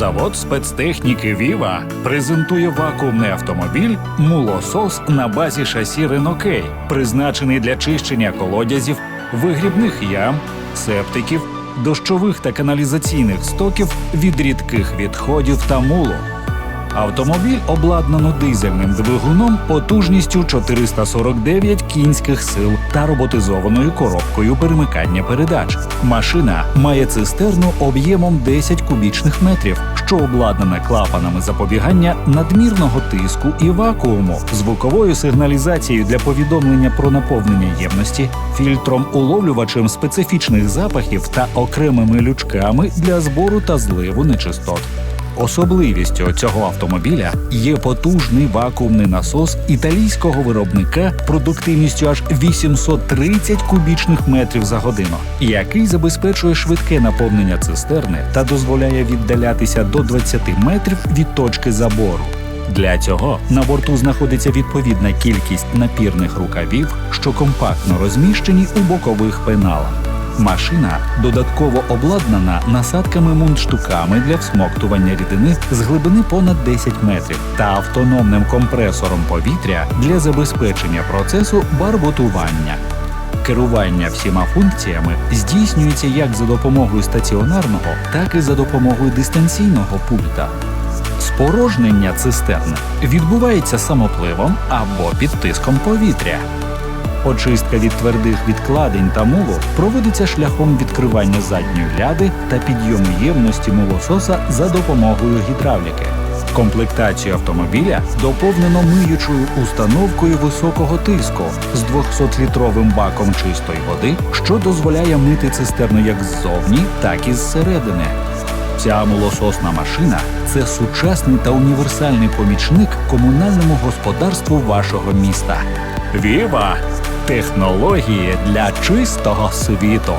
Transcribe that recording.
Завод спецтехніки Віва презентує вакуумний автомобіль Мулосос на базі шасі Ренокей, призначений для чищення колодязів, вигрібних ям, септиків, дощових та каналізаційних стоків від рідких відходів та мулу. Автомобіль обладнано дизельним двигуном потужністю 449 кінських сил та роботизованою коробкою перемикання передач. Машина має цистерну об'ємом 10 кубічних метрів, що обладнана клапанами запобігання надмірного тиску і вакууму, звуковою сигналізацією для повідомлення про наповнення ємності, фільтром уловлювачем специфічних запахів та окремими лючками для збору та зливу нечистот. Особливістю цього автомобіля є потужний вакуумний насос італійського виробника продуктивністю аж 830 кубічних метрів за годину, який забезпечує швидке наповнення цистерни та дозволяє віддалятися до 20 метрів від точки забору. Для цього на борту знаходиться відповідна кількість напірних рукавів, що компактно розміщені у бокових пеналах. Машина додатково обладнана насадками мундштуками для всмоктування рідини з глибини понад 10 метрів та автономним компресором повітря для забезпечення процесу барботування. Керування всіма функціями здійснюється як за допомогою стаціонарного, так і за допомогою дистанційного пульта. Спорожнення цистерни відбувається самопливом або під тиском повітря. Очистка від твердих відкладень та мулу проводиться шляхом відкривання задньої ляди та підйому ємності мулососа за допомогою гідравліки. Комплектацію автомобіля доповнено миючою установкою високого тиску з 200-літровим баком чистої води, що дозволяє мити цистерну як ззовні, так і зсередини. Ця мулососна машина це сучасний та універсальний помічник комунальному господарству вашого міста. Віва! Технології для чистого світу.